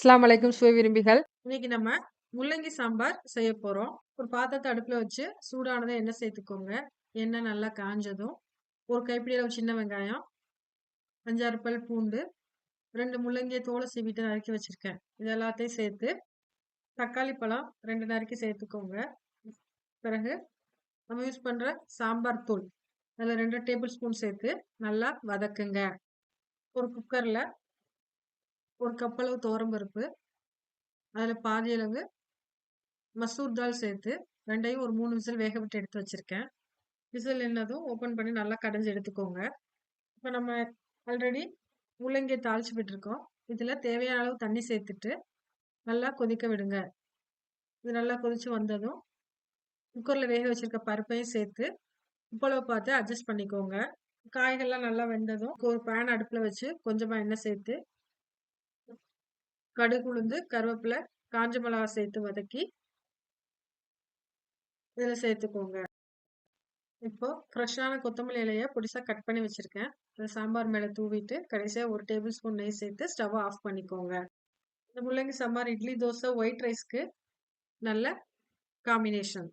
அஸ்லாம் வலைக்கும் சுவை விரும்பிகள். இன்னைக்கு நம்ம முள்ளங்கி சாம்பார் செய்ய போகிறோம் ஒரு பாத்திரத்தை அடுப்பில் வச்சு சூடானதை எண்ணெய் சேர்த்துக்கோங்க. எண்ணெய் நல்லா காஞ்சதும் ஒரு கைப்பிடியில் ஒரு சின்ன வெங்காயம் அஞ்சாறு பல் பூண்டு ரெண்டு முள்ளங்கியை தோலை சீவிட்டு நறுக்கி வச்சுருக்கேன். இது எல்லாத்தையும் சேர்த்து தக்காளி பழம் ரெண்டு நறுக்கி சேர்த்துக்கோங்க. பிறகு நம்ம யூஸ் பண்ணுற சாம்பார் தூள். அதில் ரெண்டு டேபிள் ஸ்பூன் சேர்த்து நல்லா வதக்குங்க. ஒரு குக்கரில் ஒரு கப்பளவு பருப்பு அதில் பாதி அளவு மசூர் தால் சேர்த்து ரெண்டையும் ஒரு மூணு விசில் வேக விட்டு எடுத்து வச்சுருக்கேன். விசில் என்னதும் ஓப்பன் பண்ணி நல்லா கடைஞ்சி எடுத்துக்கோங்க. இப்போ நம்ம ஆல்ரெடி முள்ளங்கியை தாளிச்சு விட்டுருக்கோம். இதில் தேவையான அளவு தண்ணி சேர்த்துட்டு நல்லா கொதிக்க விடுங்க. இது நல்லா கொதிச்சு வந்ததும் குக்கரில் வேக வச்சுருக்க பருப்பையும் சேர்த்து உப்பளவு பார்த்து அட்ஜஸ்ட் பண்ணிக்கோங்க. காய்கள்லாம் நல்லா வெந்ததும் ஒரு பேன் அடுப்பில் வச்சு கொஞ்சமாக எண்ணெய் சேர்த்து கடுகுளுந்து கருவேப்பிலை காஞ்ச மிளகா சேர்த்து வதக்கி இதில் சேர்த்துக்கோங்க. இப்போ ஃப்ரெஷ்ஷான கொத்தமல்லி இலையை பொடிசாக கட் பண்ணி வச்சுருக்கேன். அதை சாம்பார் மேலே தூவிட்டு கடைசியாக ஒரு டேபிள் ஸ்பூன் நெய் சேர்த்து ஸ்டவ் ஆஃப் பண்ணிக்கோங்க. இந்த முள்ளங்கி சாம்பார் இட்லி தோசை ஒயிட் ரைஸ்க்கு நல்ல காம்பினேஷன்